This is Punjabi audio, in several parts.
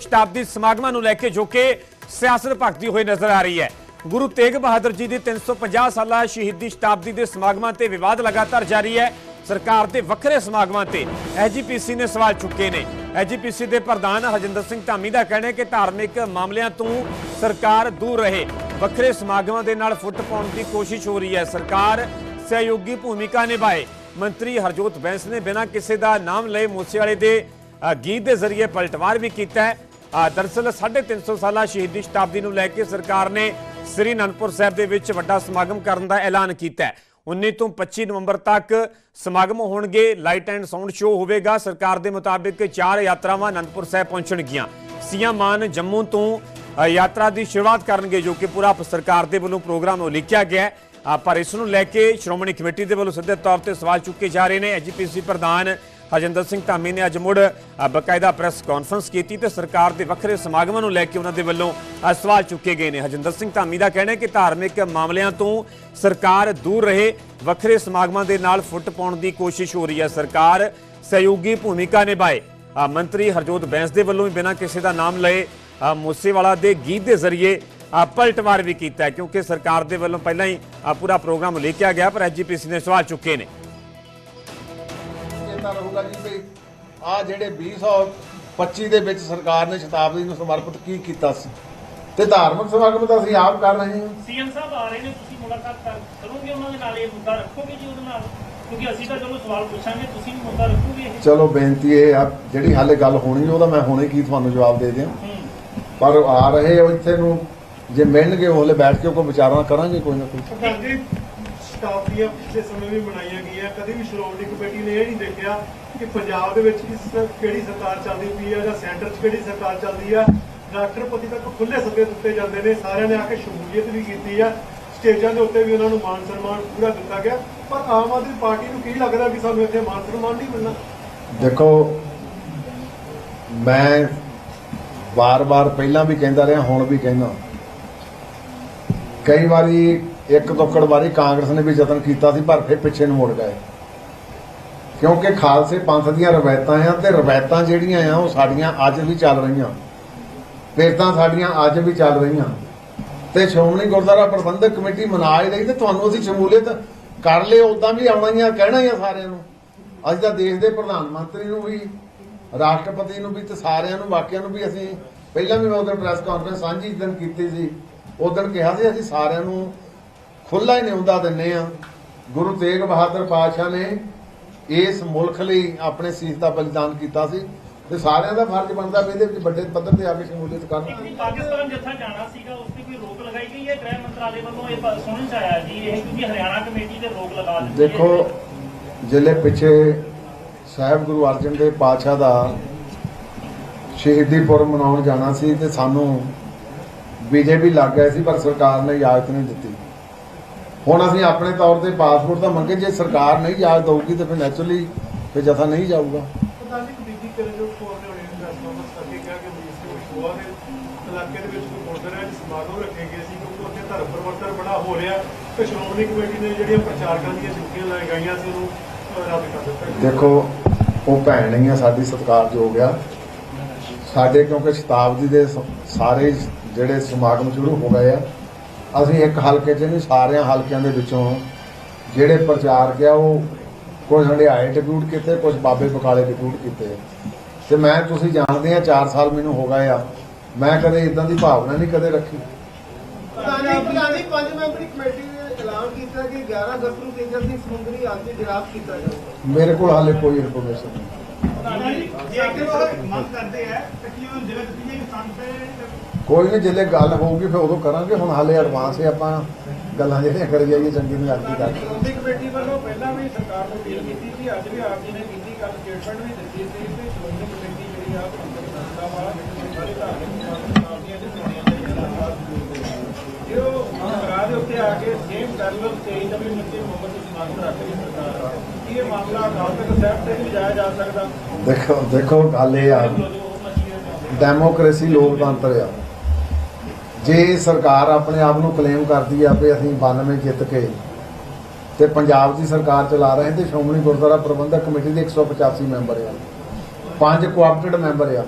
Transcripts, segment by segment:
ਸ਼ਤਾਬਦੀ ਸਮਾਗਮਾਂ ਨੂੰ ਲੈ ਕੇ ਜੋ ਕਿ ਸਿਆਸਤ ਭਗਤੀ ਹੋਈ ਨਜ਼ਰ ਆ ਰਹੀ ਹੈ। ਗੁਰੂ ਤੇਗ ਬਹਾਦਰ ਜੀ ਦੀ 350 ਸਾਲਾ ਸ਼ਹੀਦੀ ਸ਼ਤਾਬਦੀ ਦੇ ਸਮਾਗਮਾਂ ਤੇ ਵਿਵਾਦ ਲਗਾਤਾਰ ਜਾਰੀ ਹੈ। ਸਰਕਾਰ ਦੇ ਵੱਖਰੇ ਸਮਾਗਮਾਂ ਤੇ ਐਜੀਪੀਸੀ ਨੇ ਸਵਾਲ ਚੁੱਕੇ ਨੇ। ਐਜੀਪੀਸੀ ਦੇ ਪ੍ਰਧਾਨ ਹਰਜਿੰਦਰ ਸਿੰਘ ਧਾਮੀ ਦਾ ਕਹਿਣਾ ਹੈ ਕਿ ਧਾਰਮਿਕ ਮਾਮਲਿਆਂ ਤੋਂ ਸਰਕਾਰ ਦੂਰ ਰਹੇ। ਵੱਖਰੇ ਸਮਾਗਮਾਂ ਦੇ ਨਾਲ ਫੁੱਟ ਪਾਉਣ ਦੀ ਕੋਸ਼ਿਸ਼ ਹੋ ਰਹੀ ਹੈ। ਸਰਕਾਰ ਸਹਿਯੋਗੀ ਭੂਮਿਕਾ ਨਿਭਾਏ। ਮੰਤਰੀ ਹਰਜੋਤ ਬੈਂਸ ਨੇ ਬਿਨਾਂ ਕਿਸੇ ਦਾ ਨਾਮ ਲਏ ਮੂਸੇਵਾਲੇ ਦੇ ਗੀਤ ਦੇ ਜ਼ਰੀਏ ਪਲਟਵਾਰ ਵੀ ਕੀਤਾ ਹੈ। ਅ, ਦਰਅਸਲ 350 ਸਾਲਾ ਸ਼ਹੀਦੀ ਸ਼ਤਾਬਦੀ ਨੂੰ ਲੈ ਕੇ ਸਰਕਾਰ ਨੇ ਸ੍ਰੀ ਅਨੰਦਪੁਰ ਸਾਹਿਬ ਦੇ ਵਿੱਚ ਵੱਡਾ ਸਮਾਗਮ ਕਰਨ ਦਾ ਐਲਾਨ ਕੀਤਾ ਹੈ। 19 ਤੋਂ 25 ਨਵੰਬਰ ਤੱਕ ਸਮਾਗਮ ਹੋਣਗੇ ਲਾਈਟ ਐਂਡ ਸਾਊਂਡ ਸ਼ੋਅ ਹੋਵੇਗਾ। ਸਰਕਾਰ ਦੇ ਮੁਤਾਬਿਕ ਚਾਰ ਯਾਤਰਾਵਾਂ ਅਨੰਦਪੁਰ ਸਾਹਿਬ ਪਹੁੰਚਣਗੀਆਂ। ਸੀਐਮ ਮਾਨ ਜੰਮੂ ਤੋਂ ਯਾਤਰਾ ਦੀ ਸ਼ੁਰੂਆਤ ਕਰਨਗੇ ਜੋ ਕਿ ਪੂਰਾ ਸਰਕਾਰ ਦੇ ਵੱਲੋਂ ਪ੍ਰੋਗਰਾਮ ਉਲੀਕਿਆ ਗਿਆ ਹੈ। ਪਰ ਇਸ ਨੂੰ ਲੈ ਕੇ ਸ਼੍ਰੋਮਣੀ ਕਮੇਟੀ ਦੇ ਵੱਲੋਂ ਸਿੱਧੇ ਤੌਰ ਤੇ ਸਵਾਲ ਚੁੱਕੇ ਜਾ ਰਹੇ ਨੇ। ਐਜੀਪੀਸੀ ਪ੍ਰਧਾਨ ਹਰਜਿੰਦਰ ਸਿੰਘ ਧਾਮੀ ਨੇ ਅੱਜ ਮੁੜ ਅ, ਬਕਾਇਦਾ ਪ੍ਰੈਸ ਕਾਨਫਰੰਸ ਕੀਤੀ ਤੇ ਸਰਕਾਰ ਦੇ ਵੱਖਰੇ ਸਮਾਗਮਾਂ ਨੂੰ ਲੈ ਕੇ ਉਹਨਾਂ ਦੇ ਵੱਲੋਂ ਸਵਾਲ ਚੁੱਕੇ ਗਏ ਨੇ। ਹਰਜਿੰਦਰ ਸਿੰਘ ਧਾਮੀ ਦਾ ਕਹਿਣਾ ਹੈ ਕਿ ਧਾਰਮਿਕ ਮਾਮਲਿਆਂ ਤੋਂ ਸਰਕਾਰ ਦੂਰ ਰਹੇ ਵੱਖਰੇ ਸਮਾਗਮਾਂ ਦੇ ਨਾਲ ਫੁੱਟ ਪਾਉਣ ਦੀ ਕੋਸ਼ਿਸ਼ ਹੋ ਰਹੀ ਹੈ। ਸਰਕਾਰ ਸਹਿਯੋਗੀ ਭੂਮਿਕਾ ਨਿਭਾਏ। ਮੰਤਰੀ ਹਰਜੋਤ ਬੈਂਸ ਦੇ ਵੱਲੋਂ ਵੀ ਬਿਨਾਂ ਕਿਸੇ ਦਾ ਨਾਮ ਲਏ ਮੂਸੇਵਾਲਾ ਦੇ ਗੀਤ ਦੇ ਜ਼ਰੀਏ ਪਲਟਵਾਰ ਵੀ ਕੀਤਾ ਕਿਉਂਕਿ ਸਰਕਾਰ ਦੇ ਵੱਲੋਂ ਪਹਿਲਾਂ ਹੀ ਪੂਰਾ ਪ੍ਰੋਗਰਾਮ ਲਿਖਿਆ ਗਿਆ ਪਰ ਐਜੀਪੀਸੀ ਨੇ ਸਵਾਲ ਚੁੱਕੇ ਨੇ। ਚੇਤਾ ਰਹੂਗਾ ਜੀ ਵੀ ਆ ਜਿਹੜੇ 2025 ਦੇ ਵਿੱਚ ਸਰਕਾਰ ਨੇ ਸ਼ਤਾਬਦੀ ਨੂੰ ਸਮਰਪਿਤ ਕੀ ਕੀਤਾ ਸੀ? ਤੇ ਧਾਰਮਿਕ ਸਮਾਗਮ ਤਾਂ ਅਸੀਂ ਆਪ ਕਰ ਰਹੇ ਹਾਂ। ਸੀਐਮ ਸਾਹਿਬ ਆ ਰਹੇ ਨੇ ਤੁਸੀਂ ਮੁਲਾਕਾਤ ਕਰ ਕਰੋਗੇ ਉਹਨਾਂ ਦੇ ਨਾਲ ਇਹ ਮੁੱਦਾ ਰੱਖੋਗੇ ਜੀ ਉਹਦੇ ਨਾਲ? ਕਿਉਂਕਿ ਅਸੀਂ ਤਾਂ ਚਲੋ ਸਵਾਲ ਪੁੱਛਾਂਗੇ ਤੁਸੀਂ ਵੀ ਮੁੱਦਾ ਰੱਖੋਗੇ ਇਹ? ਚਲੋ ਬੇਨਤੀ ਇਹ ਆ ਜਿਹੜੀ ਹਾਲੇ ਗੱਲ ਹੋਣੀ ਉਹਦਾ ਮੈਂ ਹੁਣੇ ਕੀ ਤੁਹਾਨੂੰ ਜਵਾਬ ਦੇ ਦਿਆਂ। ਪਰ ਆ ਰਹੇ ਹੋ ਇੱਥੇ ਨੂੰ ਜੇ ਮਿਲਣਗੇ ਉਹਲੇ ਬੈਠ ਕੇ ਕੋਈ ਵਿਚਾਰਨਾ ਕਰਾਂਗੇ ਕੋਈ ਨਾ ਕੋਈ। ਪ੍ਰਧਾਨ ਜੀ ਪਿਛਲੇ ਸਮੇਂ ਵੀ ਮਨਾਈਆਂ ਗਈਆਂ। ਕਦੇ ਵੀ ਸ਼੍ਰੋਮਣੀ ਕਮੇਟੀ ਨੇ ਇਹ ਨਹੀਂ ਦੇਖਿਆ ਕਿ ਪੰਜਾਬ ਦੇ ਵਿੱਚ ਕਿਸ ਕਿਹੜੀ ਸਰਕਾਰ ਚੱਲਦੀ ਪਈ ਹੈ ਜਾਂ ਸੈਂਟਰ 'ਚ ਕਿਹੜੀ ਸਰਕਾਰ ਚੱਲਦੀ ਆ। ਰਾਸ਼ਟਰਪਤੀ ਤੱਕ ਖੁੱਲੇ ਸੱਦੇ ਦਿੱਤੇ ਜਾਂਦੇ ਨੇ। ਸਾਰਿਆਂ ਨੇ ਆ ਕੇ ਸ਼ਮੂਲੀਅਤ ਵੀ ਕੀਤੀ ਆ। ਸਟੇਜਾਂ ਦੇ ਉੱਤੇ ਵੀ ਉਹਨਾਂ ਨੂੰ ਮਾਨ ਸਨਮਾਨ ਪੂਰਾ ਦਿੱਤਾ ਗਿਆ। ਪਰ ਆਮ ਆਦਮੀ ਪਾਰਟੀ ਨੂੰ ਕੀ ਲੱਗਦਾ ਕਿ ਸਾਨੂੰ ਇੱਥੇ ਮਾਨ ਸਨਮਾਨ ਨਹੀਂ ਮਿਲਣਾ? ਦੇਖੋ, ਮੈਂ ਵਾਰ-ਵਾਰ ਪਹਿਲਾਂ ਵੀ ਕਹਿੰਦਾ ਰਿਹਾ, ਹੁਣ ਵੀ ਕਹਿੰਦਾ। ਕਈ ਵਾਰੀ ਇੱਕ ਦੁੱਕੜ ਵਾਰੀ ਕਾਂਗਰਸ ਨੇ ਵੀ ਯਤਨ ਕੀਤਾ ਸੀ, ਪਰ ਫਿਰ ਪਿੱਛੇ ਨੂੰ ਮੁੜ ਗਏ। ਕਿਉਂਕਿ ਖਾਲਸੇ ਪੰਥ ਦੀਆਂ ਰਵਾਇਤਾਂ ਆ ਤੇ ਰਵਾਇਤਾਂ ਜਿਹੜੀਆਂ ਆ, ਉਹ ਸਾਡੀਆਂ ਅੱਜ ਵੀ ਚੱਲ ਰਹੀਆਂ। ਤਾਂ ਸਾਡੀਆਂ ਅੱਜ ਵੀ ਚੱਲ ਰਹੀਆਂ। ਤੇ ਸ਼੍ਰੋਮਣੀ ਗੁਰਦੁਆਰਾ ਪ੍ਰਬੰਧਕ ਕਮੇਟੀ ਮਨਾ ਹੀ ਰਹੀ ਤੇ ਤੁਹਾਨੂੰ ਅਸੀਂ ਸ਼ਮੂਲੀਅਤ ਕਰ ਲਿਓ ਉਦਾਂ ਵੀ ਆਉਣਾ ਹੀ ਆ, ਕਹਿਣਾ ਹੀ ਆ ਸਾਰਿਆਂ ਨੂੰ। ਅੱਜ ਦਾ ਦੇਸ਼ ਦੇ ਪ੍ਰਧਾਨ ਮੰਤਰੀ ਨੂੰ ਵੀ, ਰਾਸ਼ਟਰਪਤੀ ਨੂੰ ਵੀ ਤੇ ਸਾਰਿਆਂ ਨੂੰ, ਬਾਕੀਆਂ ਨੂੰ ਵੀ ਅਸੀਂ ਪਹਿਲਾਂ ਵੀ ਮੈਂ ਉਦੋਂ ਪ੍ਰੈਸ ਕਾਨਫਰੰਸ ਸਾਂਝੀ ਦਿਨ ਕੀਤੀ ਸੀ। ਉਸ ਦਿਨ ਕਿਹਾ ਸੀ, ਅਸੀਂ ਸਾਰਿਆਂ ਨੂੰ ਖੁੱਲਾ ਹੀ ਨਿਉਂਦਾ ਦਿੰਨੇ ਆ ਗੁਰੂ ਤੇਗ ਬਹਾਦਰ ਪਾਤਸ਼ਾਹ ਨੇ ਇਸ ਮੁਲਕ ਲਈ ਆਪਣੇ ਸੀਸ ਦਾ ਬਲੀਦਾਨ ਕੀਤਾ ਸੀ ਤੇ ਸਾਰਿਆਂ ਦਾ ਫਰਜ਼ ਬਣਦਾ ਵੀ ਇਹਦੇ ਵਿੱਚ ਵੱਡੇ ਪੱਧਰ ਤੇ ਆ ਕੇ ਸ਼ਮੂਲੀਅਤ ਕਰਨ। ਪਾਕਿਸਤਾਨ ਜੱਥਾ ਜਾਣਾ ਸੀਗਾ ਉਸ ਤੇ ਕੋਈ ਰੋਕ ਲਗਾਈ ਗਈ ਹੈ? ਗ੍ਰਹਿ ਮੰਤਰਾਲੇ ਵੱਲੋਂ ਇਹ ਸੁਣਨ ਚ ਆਇਆ ਜੀ ਇਹ ਕਿਉਂਕਿ ਹਰਿਆਣਾ ਕਮੇਟੀ ਤੇ ਰੋਕ ਲਗਾ ਦਿੱਤੀ ਦੇਖੋ ਜ਼ਿਲ੍ਹੇ ਪਿੱਛੇ ਸਾਹਿਬ ਗੁਰੂ ਅਰਜਨ ਦੇਵ ਪਾਤਸ਼ਾਹ ਦਾ ਸ਼ਹੀਦੀ ਪੁਰਬ ਮਨਾਉਣ ਜਾਣਾ ਸੀ ਤੇ ਸਾਨੂੰ ਵੀ ਲੱਗ ਗਏ ਸੀ ਪਰ ਸਰਕਾਰ ਨੇ ਇਜਾਜ਼ਤ ਨਹੀਂ ਦਿੱਤੀ। ਹੁਣ ਅਸੀਂ ਆਪਣੇ ਤੌਰ ਤੇ ਪਾਸਪੋਰਟ ਤਾਂ ਮੰਗੇ ਜੇ ਸਰਕਾਰ ਨਹੀਂ ਇਜਾਜ਼ਤ ਦਊਗੀ ਤਾਂ ਫਿਰ ਨੈਚੁਰਲੀ ਫਿਰ ਜਥਾ ਨਹੀਂ ਜਾਊਗਾ। ਪ੍ਰਧਾਨ ਜੀ ਬੀਬੀ ਕਰਨ ਜੋ ਕੋਰ ਨੇ ਹੋਣੇ ਪ੍ਰੈਸ ਕਾਨਫਰੰਸ ਕਰਕੇ ਕਿਹਾ ਕਿ ਮਰੀਜ਼ ਦੇ ਵਿਸ਼ਵਾ ਦੇ ਇਲਾਕੇ ਦੇ ਵਿੱਚ ਕੋਈ ਗੁਰਦੁਆਰਾ ਵਿੱਚ ਸਮਾਗਮ ਰੱਖੇ ਗਏ ਸੀ ਕਿਉਂਕਿ ਉੱਥੇ ਧਰਮ ਪਰਿਵਰਤਨ ਬੜਾ ਹੋ ਰਿਹਾ ਤੇ ਸ਼੍ਰੋਮਣੀ ਕਮੇਟੀ ਨੇ ਜਿਹੜੀਆਂ ਪ੍ਰਚਾਰਕਾਂ ਦੀਆਂ ਛੁੱਟੀਆਂ ਲਗਾਈਆਂ ਸੀ ਉਹਨੂੰ ਅਹ, ਰੱਦ ਕਰ ਦਿੱਤਾ ਦੇਖੋ ਉਹ ਭੈਣ ਨਹੀਂ ਆ ਸਾਡੀ ਸਤਿਕਾਰਯੋਗ ਆ। ਸਾਡੇ ਕਿਉਂਕਿ ਸ਼ਤਾਬਦੀ ਦੇ ਸਾਰੇ ਜਿਹੜੇ ਸਮਾਗਮ ਸ਼ੁਰੂ ਹੋ ਗਏ ਆ ਅਸੀਂ ਇੱਕ ਹਲਕੇ 'ਚ ਨਹੀਂ ਸਾਰਿਆਂ ਹਲਕਿਆਂ ਦੇ ਵਿੱਚੋਂ ਜਿਹੜੇ ਪ੍ਰਚਾਰਕ ਆ ਉਹ ਕੁਝ ਹੰਡਿਆਏ ਡਿਪਿਊਟ ਕੀਤੇ ਕੁਝ ਬਾਬੇ ਬਕਾਲੇ ਡਿਪਿਊਟ ਕੀਤੇ। ਤੇ ਮੈਂ ਤੁਸੀਂ ਜਾਣਦੇ ਆ 4 ਸਾਲ ਮੈਨੂੰ ਹੋ ਗਏ ਆ। ਮੈਂ ਕਦੇ ਇਦਾਂ ਦੀ ਭਾਵਨਾ ਨਹੀਂ ਕਦੇ ਰੱਖੀ। ਪ੍ਰਧਾਨੀ ਪ੍ਰਧਾਨੀ ਪੰਜ ਮੈਂਬਰੀ ਕਮੇਟੀ ਨੇ ਐਲਾਨ ਕੀਤਾ ਕਿ 11 ਅਗਸਤ ਨੂੰ ਤੇਜਸ ਦੀ ਸਮੁੰਦਰੀ ਹਾਦਸੇ ਜਰਾਬ ਕੀਤਾ ਜਾਊਗਾ। ਮੇਰੇ ਕੋਲ ਹਾਲੇ ਕੋਈ ਇਨਫੋਰਮੇਸ਼ਨ ਨਹੀਂ। ਕੋਈ ਨਹੀਂ ਜਿੱਲੇ ਗੱਲ ਹੋਊਗੀ ਫਿਰ ਉਦੋਂ ਕਰਾਂਗੇ। ਹੁਣ ਹਾਲੇ ਐਡਵਾਂਸ ਹੈ ਆਪਾਂ ਗੱਲਾਂ ਜਿਹੜੀਆਂ ਕਰੀ ਜਾਈਏ ਚੰਗੀ ਮਜ਼ਾਕੀ ਕਰਕੇ ਸ਼੍ਰੋਮਣੀ ਕਮੇਟੀ ਵੱਲੋਂ ਪਹਿਲਾਂ ਵੀ ਸਰਕਾਰ ਨੂੰ ਅਪੀਲ ਕੀਤੀ ਸੀ ਅੱਜ ਵੀ ਆਪ ਜੀ ਨੇ ਕੀਤੀ ਕੱਲ ਸਟੇਟਮੈਂਟ ਵੀ ਦਿੱਤੀ ਸੀ ਕਿ ਸ਼੍ਰੋਮਣੀ ਕਮੇਟੀ ਜਿਹੜੀ ਆ ਪੰਥਕ ਸੰਸਥਾ ਵਾਲਾ ਸਾਰੇ ਧਾਰਮਿਕ ਸਮਾਗਮਾਂ ਦੇ ਉੱਤੇ ਆ ਕੇ ਸੇਮ ਪੈਰਲਲ ਸਟੇਜ ਦਾ ਵੀ ਮੁੱਦੇ ਮੁਹੱਬਤ ਸਮਾਗਮ ਰੱਖ ਰਹੀ ਸਰਕਾਰ ਕੀ ਇਹ ਮਾਮਲਾ ਅਕਾਲ ਸਾਹਿਬ ਤੇ ਵੀ ਜਾਇਆ ਜਾ ਸਕਦਾ। ਦੇਖੋ ਦੇਖੋ, ਗੱਲ ਇਹ ਆ। ਡੈਮੋਕ੍ਰੇਸੀ ਲੋਕਤੰਤਰ ਆ। ਜੇ ਸਰਕਾਰ ਆਪਣੇ ਆਪ ਨੂੰ ਕਲੇਮ ਕਰਦੀ ਆ ਵੀ ਅਸੀਂ 92 ਜਿੱਤ ਕੇ ਤੇ ਪੰਜਾਬ ਦੀ ਸਰਕਾਰ ਚਲਾ ਰਹੇ, ਤੇ ਸ਼੍ਰੋਮਣੀ ਗੁਰਦੁਆਰਾ ਪ੍ਰਬੰਧਕ ਕਮੇਟੀ ਦੇ 185 ਮੈਂਬਰ ਆ। ਪੰਜ ਕੋਆਪਟਡ ਮੈਂਬਰ ਆ।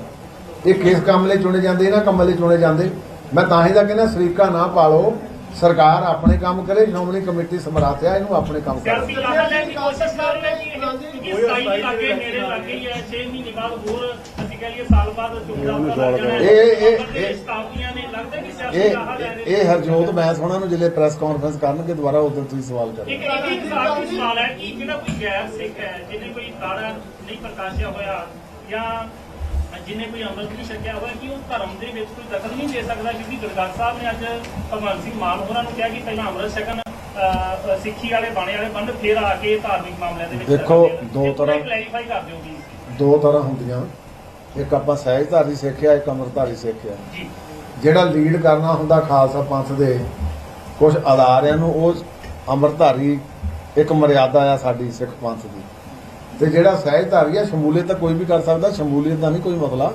ਇਹ ਕਿਸ ਕੰਮ ਲਈ ਚੁਣੇ ਜਾਂਦੇ? ਇਹਨਾਂ ਕੰਮਾਂ ਲਈ ਚੁਣੇ ਜਾਂਦੇ। ਮੈਂ ਤਾਂ ਹੀ ਤਾਂ ਕਹਿੰਦਾ, ਸਰੀਕਾ ਨਾ ਪਾਲੋ। ਸਰਕਾਰ ਆਪਣੇ ਕੰਮ ਕਰੇ ਸ਼੍ਰੋਮਣੀ ਕਮੇਟੀ ਸਮਰਾਥ ਇਹਨੂੰ ਆਪਣੇ ਕੰਮ ਸਿਆਸੀ ਕਰੇ। ਲਾਹਾ ਲੈਣ ਦੀ ਕੋਸ਼ਿਸ਼ ਕਰ ਰਹੇ ਨੇ ਕਿ ਇਹ ਸਤਾਈ ਦੇ ਲਾਗੇ ਨੇੜੇ ਲੱਗੇ ਹੀ ਹੈ 6 ਮਹੀਨੇ ਬਾਅਦ ਹੋਰ ਅਸੀਂ ਕਹਿ ਲਈਏ ਸਾਲ ਬਾਅਦ ਹੈ। ਇਹ- ਇਹ- ਇਹ- ਸਤਾਬਦੀਆਂ ਨੇ ਲੱਗਦਾ ਕਿ ਸਿਆਸੀ ਲਾਹਾ ਲੈ ਇਹ ਰਹੇ ਇਹ ਹਰਜੋਤ ਮੈਂ ਸੋਹਣਾ ਨੂੰ ਜਿਹੜੇ ਪ੍ਰੈਸ ਕਾਨਫਰੰਸ ਕਰਨਗੇ ਦੁਬਾਰਾ ਉਦੋਂ ਤੁਸੀਂ ਸਵਾਲ ਕਰੋ। ਇੱਕ ਇੱਕ ਸਵਾਲ ਹੈ ਕਿ ਜਿਹੜਾ ਕੋਈ ਗੈਰ ਸਿੱਖ ਹੈ ਜਿਹਨੇ ਕੋਈ ਦਾੜਾ ਨਹੀਂ ਪ੍ਰਕਾਸ਼ਿਆ ਹੋਇਆ ਜਾਂ ਜਿਹਨੇ ਕੋਈ ਅੰਮ੍ਰਿਤ ਨਹੀਂ ਛਕਿਆ ਹੋਇਆ ਕਿ ਉਹ ਧਰਮ ਦੇ ਵਿੱਚ ਕੋਈ ਦਖਲ ਨਹੀਂ ਦੇ ਸਕਦਾ ਕਿਉਂਕਿ ਗੁਰਦਾਸ ਸਾਹਿਬ ਨੇ ਅੱਜ ਭਗਵੰਤ ਸਿੰਘ ਮਾਨ ਹੋਰਾਂ ਨੂੰ ਕਿਹਾ ਕਿ ਪਹਿਲਾਂ ਅੰਮ੍ਰਿਤ ਛਕਣ ਸਿੱਖੀ ਵਾਲੇ ਬਾਣੇ ਵਾਲੇ ਬੰਦ ਫਿਰ ਆ ਕੇ ਧਾਰਮਿਕ ਮਾਮਲਿਆਂ ਦੇ ਵਿੱਚ ਦੇਖੋ। ਦੋ ਤਰ੍ਹਾਂ- clarify ਕਰ ਦਿਓ please। ਦੋ ਤਰ੍ਹਾਂ ਹੁੰਦੀਆਂ ਇੱਕ ਆਪਾਂ ਸਹਿਜਧਾਰੀ ਸਿੱਖਿਆ ਇੱਕ ਅੰਮ੍ਰਿਤਧਾਰੀ ਸਿੱਖਿਆ ਜੀ ਜਿਹੜਾ ਲੀਡ ਕਰਨਾ ਹੁੰਦਾ ਖਾਲਸਾ ਪੰਥ ਦੇ ਕੁਝ ਅਦਾਰਿਆਂ ਨੂੰ ਉਹ ਅੰਮ੍ਰਿਤਧਾਰੀ ਇੱਕ ਮਰਿਆਦਾ ਆ ਸਾਡੀ ਸਿੱਖ ਪੰਥ ਦੀ ਤੇ ਜਿਹੜਾ ਸਹਿਜਧਾਰੀ ਆ ਸ਼ਮੂਲੀਅਤ ਤਾਂ ਕੋਈ ਵੀ ਕਰ ਸਕਦਾ ਸ਼ਮੂਲੀਅਤ ਦਾ ਨਹੀਂ ਕੋਈ ਮਸਲਾ।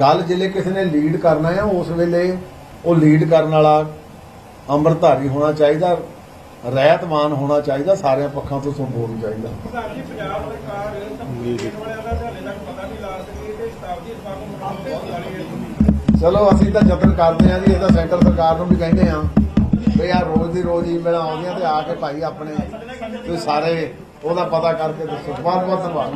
ਗੱਲ ਜਿਹੜੇ ਕਿਸੇ ਨੇ ਲੀਡ ਕਰਨਾ ਆ ਉਸ ਵੇਲੇ ਉਹ ਲੀਡ ਕਰਨ ਵਾਲਾ ਅੰਮ੍ਰਿਤਧਾਰੀ ਹੋਣਾ ਚਾਹੀਦਾ ਰਹਿਤਮਾਨ ਹੋਣਾ ਚਾਹੀਦਾ ਸਾਰਿਆਂ ਪੱਖਾਂ ਤੋਂ ਸੰਬੋਧਨ ਚਾਹੀਦਾ। ਪ੍ਰਧਾਨ ਜੀ ਪੰਜਾਬ ਸਰਕਾਰ ਕੰਪਲੀਟ ਵਾਲਿਆਂ ਦਾ ਤਾਂ ਹਲੇ ਤੱਕ ਪਤਾ ਨਹੀਂ ਲਾ ਸਕੀ ਕਿ ਸ਼ਤਾਬਦੀ ਸਮਾਗਮ ਮਨਾਉਣ ਬਹੁਤ ਵਾਲੀ ਹੈ ਚਲੋ ਅਸੀਂ ਤਾਂ ਯਤਨ ਕਰਦੇ ਆਂ ਜੀ ਇਹ ਤਾਂ ਸੈਂਟਰ ਸਰਕਾਰ ਨੂੰ ਵੀ ਕਹਿੰਦੇ ਆਂ ਵੀ ਆ ਰੋਜ਼ ਦੀ ਰੋਜ਼ ਈਮੇਲ ਆਉਂਦੀਆਂ ਤੇ ਆ ਕੇ ਭਾਈ ਆਪਣੇ ਤੁਸੀਂ ਸਾਰੇ ਉਹਦਾ ਪਤਾ ਕਰਕੇ ਦੱਸੋ। ਬਹੁਤ ਬਹੁਤ ਧੰਨਵਾਦ।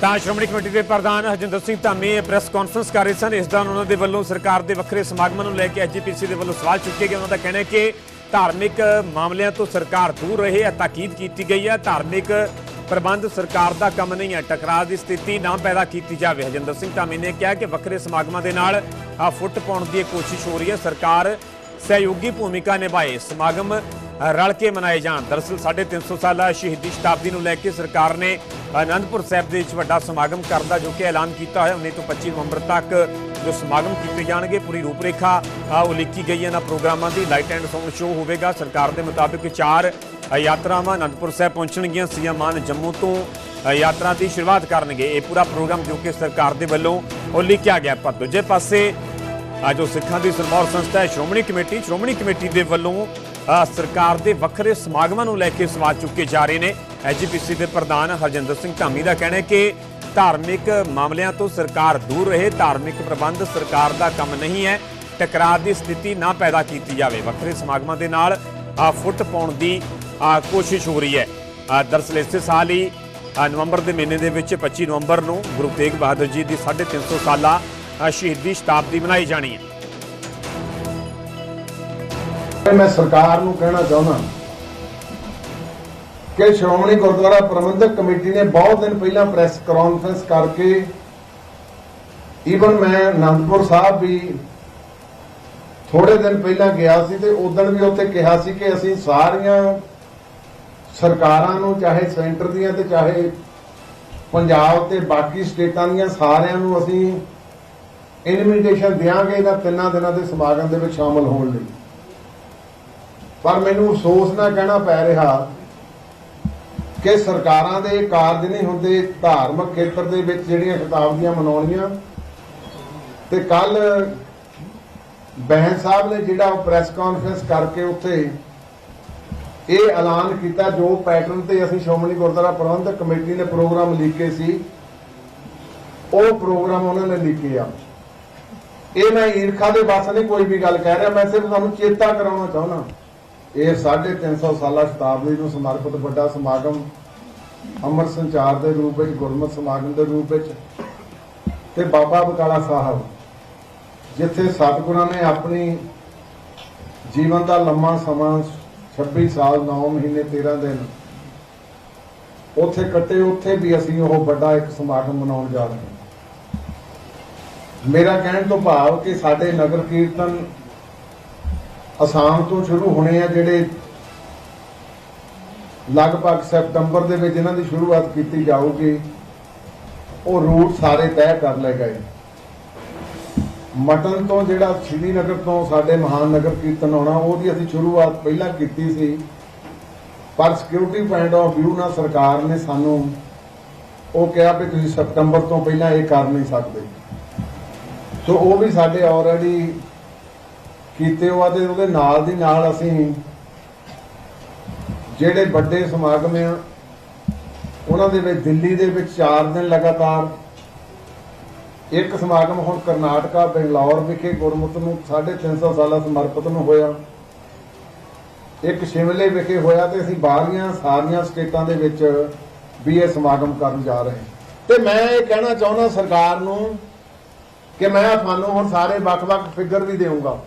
ਤਾਂ ਸ਼੍ਰੋਮਣੀ ਕਮੇਟੀ ਦੇ ਪ੍ਰਧਾਨ ਹਰਜਿੰਦਰ ਸਿੰਘ ਧਾਮੀ ਪ੍ਰੈਸ ਕਾਨਫਰੰਸ ਕਰ ਰਹੇ ਸਨ। ਇਸ ਦੌਰਾਨ ਉਹਨਾਂ ਦੇ ਵੱਲੋਂ ਸਰਕਾਰ ਦੇ ਵੱਖਰੇ ਸਮਾਗਮਾਂ ਨੂੰ ਲੈ ਕੇ ਐਜੀਪੀਸੀ ਦੇ ਵੱਲੋਂ ਸਵਾਲ ਚੁੱਕੇ ਗਏ। ਉਹਨਾਂ ਦਾ ਕਹਿਣਾ ਹੈ ਕਿ ਧਾਰਮਿਕ ਮਾਮਲਿਆਂ ਤੋਂ ਸਰਕਾਰ ਦੂਰ ਰਹੇ ਹੈ ਤਾਕੀਦ ਕੀਤੀ ਗਈ ਹੈ। ਧਾਰਮਿਕ ਪ੍ਰਬੰਧ ਸਰਕਾਰ ਦਾ ਕੰਮ ਨਹੀਂ ਹੈ। ਟਕਰਾਅ ਦੀ ਸਥਿਤੀ ਨਾ ਪੈਦਾ ਕੀਤੀ ਜਾਵੇ। ਹਰਜਿੰਦਰ ਸਿੰਘ ਧਾਮੀ ਨੇ ਕਿਹਾ ਕਿ ਵੱਖਰੇ ਸਮਾਗਮਾਂ ਦੇ ਨਾਲ ਫੁੱਟ ਪਾਉਣ ਦੀ ਇਹ ਕੋਸ਼ਿਸ਼ ਹੋ ਰਹੀ ਹੈ। ਸਰਕਾਰ ਸਹਿਯੋਗੀ ਭੂਮਿਕਾ ਨਿਭਾਏ। ਸਮਾਗਮ ਰਲ ਕੇ ਮਨਾਏ ਜਾਣ। ਦਰਅਸਲ 350 ਸਾਲਾ ਸ਼ਹੀਦੀ ਸ਼ਤਾਬਦੀ ਨੂੰ ਲੈ ਕੇ ਸਰਕਾਰ ਨੇ ਅਨੰਦਪੁਰ ਸਾਹਿਬ ਦੇ ਵਿੱਚ ਵੱਡਾ ਸਮਾਗਮ ਕਰਨ ਦਾ ਜੋ ਕਿ ਐਲਾਨ ਕੀਤਾ ਹੋਇਆ 19 ਤੋਂ 25 ਨਵੰਬਰ ਤੱਕ ਜੋ ਸਮਾਗਮ ਕੀਤੇ ਜਾਣਗੇ ਪੂਰੀ ਰੂਪਰੇਖਾ ਅ, ਉਲੀਕੀ ਗਈ ਹੈ। ਇਹਨਾਂ ਪ੍ਰੋਗਰਾਮਾਂ ਦੀ ਲਾਈਟ ਐਂਡ ਸਾਊਂਡ ਸ਼ੋਅ ਹੋਵੇਗਾ। ਸਰਕਾਰ ਦੇ ਮੁਤਾਬਿਕ ਚਾਰ ਯਾਤਰਾਵਾਂ ਅਨੰਦਪੁਰ ਸਾਹਿਬ ਪਹੁੰਚਣਗੀਆਂ ਸੀਐਮ ਮਾਨ ਜੰਮੂ ਤੋਂ ਯਾਤਰਾ ਦੀ ਸ਼ੁਰੂਆਤ ਕਰਨਗੇ। ਇਹ ਪੂਰਾ ਪ੍ਰੋਗਰਾਮ ਜੋ ਕਿ ਸਰਕਾਰ ਦੇ ਵੱਲੋਂ ਉਲੀਕਿਆ ਗਿਆ। ਪਰ ਦੂਜੇ ਪਾਸੇ ਅੱਜ ਜੋ ਸਿੱਖਾਂ ਦੀ ਸਰਮੌਰ ਸੰਸਥਾ ਹੈ ਸ਼੍ਰੋਮਣੀ ਕਮੇਟੀ ਸ਼੍ਰੋਮਣੀ ਕਮੇਟੀ ਦੇ ਵੱਲੋਂ ਸਰਕਾਰ ਦੇ ਵੱਖਰੇ ਸਮਾਗਮਾਂ ਨੂੰ ਲੈ ਕੇ ਸਵਾਲ ਚੁੱਕੇ ਜਾ ਰਹੇ ਨੇ। ਐਜੀਪੀਸੀ ਦੇ ਪ੍ਰਧਾਨ ਹਰਜਿੰਦਰ ਸਿੰਘ ਧਾਮੀ ਦਾ ਕਹਿਣਾ ਹੈ ਕਿ ਧਾਰਮਿਕ ਮਾਮਲਿਆਂ ਤੋਂ ਸਰਕਾਰ ਦੂਰ ਰਹੇ ਧਾਰਮਿਕ ਪ੍ਰਬੰਧ ਸਰਕਾਰ ਦਾ ਕੰਮ ਨਹੀਂ ਹੈ। ਟਕਰਾਅ ਦੀ ਸਥਿਤੀ ਨਾ ਪੈਦਾ ਕੀਤੀ ਜਾਵੇ। ਵੱਖਰੇ ਸਮਾਗਮਾਂ ਦੇ ਨਾਲ ਫੁੱਟ ਪਾਉਣ ਦੀ ਕੋਸ਼ਿਸ਼ ਹੋ ਰਹੀ ਹੈ। ਅ, ਦਰਅਸਲ ਇਸੇ ਸਾਲ ਹੀ ਨਵੰਬਰ ਦੇ ਮਹੀਨੇ ਦੇ ਵਿੱਚ 25 ਨਵੰਬਰ ਨੂੰ ਗੁਰੂ ਤੇਗ ਬਹਾਦਰ ਜੀ ਦੀ 350 ਸਾਲਾ ਅ, ਸ਼ਹੀਦੀ ਸ਼ਤਾਬਦੀ ਮਨਾਈ ਜਾਣੀ ਹੈ। ਮੈਂ ਸਰਕਾਰ ਨੂੰ ਕਹਿਣਾ ਚਾਹੁੰਦਾ ਕਿ ਸ਼੍ਰੋਮਣੀ ਗੁਰਦੁਆਰਾ ਪ੍ਰਬੰਧਕ ਕਮੇਟੀ ਨੇ ਬਹੁਤ ਦਿਨ ਪਹਿਲਾਂ ਪ੍ਰੈਸ ਕਾਨਫਰੰਸ ਕਰਕੇ ਈਵਨ ਮੈਂ ਅਨੰਦਪੁਰ ਸਾਹਿਬ ਵੀ ਥੋੜੇ ਦਿਨ ਪਹਿਲਾਂ ਗਿਆ ਸੀ ਤੇ ਉਦੋਂ ਵੀ ਉੱਥੇ ਕਿਹਾ ਸੀ ਕਿ ਅਸੀਂ ਸਾਰੀਆਂ ਸਰਕਾਰਾਂ ਨੂੰ, ਚਾਹੇ ਸੈਂਟਰ ਦੀਆਂ ਤੇ ਚਾਹੇ ਪੰਜਾਬ ਤੇ ਬਾਕੀ ਸਟੇਟਾਂ ਦੀਆਂ, ਸਾਰਿਆਂ ਨੂੰ ਅਸੀਂ ਇਨਵੀਟੇਸ਼ਨ ਦਿਆਂਗੇ ਇਹਨਾਂ ਤਿੰਨਾਂ ਦਿਨਾਂ ਦੇ ਸਮਾਗਮ ਦੇ ਵਿੱਚ ਸ਼ਾਮਲ ਹੋਣ ਲਈ। ਪਰ ਮੈਨੂੰ ਅਫਸੋਸ ਨਾਲ ਕਹਿਣਾ ਪੈ ਰਿਹਾ ਕਿ ਸਰਕਾਰਾਂ ਦੇ ਕਾਰਜ ਨਹੀਂ ਹੁੰਦੇ, ਧਾਰਮਿਕ ਖੇਤਰ ਦੇ ਵਿੱਚ ਜਿਹੜੀਆਂ ਸ਼ਤਾਬਦੀਆਂ ਮਨਾਉਣੀਆਂ। ਤੇ ਕੱਲ ਬਹਿਨ ਸਾਹਿਬ ਨੇ ਜਿਹੜਾ ਉਹ ਪ੍ਰੈਸ ਕਾਨਫਰੰਸ ਕਰਕੇ ਉੱਥੇ ਇਹ ਐਲਾਨ ਕੀਤਾ, ਜੋ ਪੈਟਰਨ ਤੇ ਅਸੀਂ ਸ਼੍ਰੋਮਣੀ ਗੁਰਦੁਆਰਾ ਪ੍ਰਬੰਧਕ ਕਮੇਟੀ ਨੇ ਪ੍ਰੋਗਰਾਮ ਲਿਖੇ ਸੀ, ਉਹ ਪ੍ਰੋਗਰਾਮ ਉਹਨਾਂ ਨੇ ਲਿਖੇ ਆ। ਇਹ ਮੈਂ ਈਰਖਾ ਦੇ ਬਸ ਨਹੀਂ, ਕੋਈ ਵੀ ਗੱਲ ਕਹਿ ਰਿਹਾ। ਮੈਂ ਸਿਰਫ ਤੁਹਾਨੂੰ ਚੇਤਾ ਕਰਾਉਣਾ ਚਾਹੁੰਦਾ। ਇਹ 350 ਸਾਲਾ ਸ਼ਤਾਬਦੀ ਨੂੰ ਸਮਰਪਿਤ ਵੱਡਾ ਸਮਾਗਮ ਅਮਰ ਸੰਚਾਰ ਦੇ ਰੂਪ ਵਿੱਚ, ਗੁਰਮਤਿ ਸਮਾਗਮ ਦੇ ਰੂਪ ਵਿੱਚ ਤੇ ਬਾਬਾ ਬਕਾਲਾ ਸਾਹਿਬ, ਜਿੱਥੇ ਸਤਿਗੁਰਾਂ ਨੇ ਆਪਣੀ ਜੀਵਨ ਦਾ ਲੰਮਾ ਸਮਾਂ 26 ਸਾਲ 9 ਮਹੀਨੇ 13 ਦਿਨ ਉੱਥੇ ਕੱਟੇ। ਉੱਥੇ ਵੀ ਅਸੀਂ ਉਹ ਵੱਡਾ ਇੱਕ ਸਮਾਗਮ ਮਨਾਉਣ ਜਾ ਰਹੇ ਹਾਂ। ਮੇਰਾ ਕਹਿਣ ਤੋਂ ਭਾਵ ਕਿ ਸਾਡੇ ਨਗਰ ਕੀਰਤਨ ਅਸਾਮ ਤੋਂ ਸ਼ੁਰੂ ਹੋਣੇ ਆ ਜਿਹੜੇ ਲਗਭਗ ਸਤੰਬਰ ਦੇ ਵਿੱਚ ਇਹਨਾਂ ਦੀ ਸ਼ੁਰੂਆਤ ਕੀਤੀ ਜਾਊਗੀ, ਉਹ ਰੂਟ ਸਾਰੇ ਤੈਅ ਕਰ ਲਏ ਗਏ। ਮਟਨ ਤੋਂ ਜਿਹੜਾ ਸ਼੍ਰੀਨਗਰ ਤੋਂ ਸਾਡੇ ਮਹਾਨ ਨਗਰ ਕੀਰਤਨ ਆਉਣਾ, ਉਹਦੀ ਅਸੀਂ ਸ਼ੁਰੂਆਤ ਪਹਿਲਾਂ ਕੀਤੀ ਸੀ। ਪਰ ਸਿਕਿਉਰਿਟੀ ਪੁਆਇੰਟ ਆਫ ਵਿਊ ਨਾਲ ਸਰਕਾਰ ਨੇ ਸਾਨੂੰ ਉਹ ਕਿਹਾ ਵੀ ਤੁਸੀਂ ਸਤੰਬਰ ਤੋਂ ਪਹਿਲਾਂ ਇਹ ਕਰ ਨਹੀਂ ਸਕਦੇ। ਸੋ ਉਹ ਵੀ ਸਾਡੇ ਆਲਰੇਡੀ ਕੀਤੇ ਹੋਆ ਤੇ ਉਹਦੇ ਨਾਲ ਦੀ ਨਾਲ ਅਸੀਂ ਜਿਹੜੇ ਵੱਡੇ ਸਮਾਗਮ ਆ, ਉਹਨਾਂ ਦੇ ਵਿੱਚ ਦਿੱਲੀ ਦੇ ਵਿੱਚ 4 ਦਿਨ ਲਗਾਤਾਰ ਇੱਕ ਸਮਾਗਮ ਹੁਣ ਕਰਨਾਟਕਾ, ਬੰਗਲੌਰ ਵਿਖੇ ਗੁਰਮੁਖ ਨੂੰ 350 ਸਾਲਾਂ ਸਮਰਪਿਤ ਨੂੰ ਹੋਇਆ। ਇੱਕ ਸ਼ਿਮਲੇ ਵਿਖੇ ਹੋਇਆ ਤੇ ਅਸੀਂ ਬਾਹਰਲੀਆਂ ਸਾਰੀਆਂ ਸਟੇਟਾਂ ਦੇ ਵਿੱਚ ਵੀ ਇਹ ਸਮਾਗਮ ਕਰਨ ਜਾ ਰਹੇ ਹਾਂ। ਤੇ ਮੈਂ ਇਹ ਕਹਿਣਾ ਚਾਹੁੰਦਾ ਸਰਕਾਰ ਨੂੰ ਕਿ ਮੈਂ ਤੁਹਾਨੂੰ ਹੁਣ ਸਾਰੇ ਵੱਖ-ਵੱਖ ਫਿਗਰ ਵੀ ਦੇਵਾਂਗਾ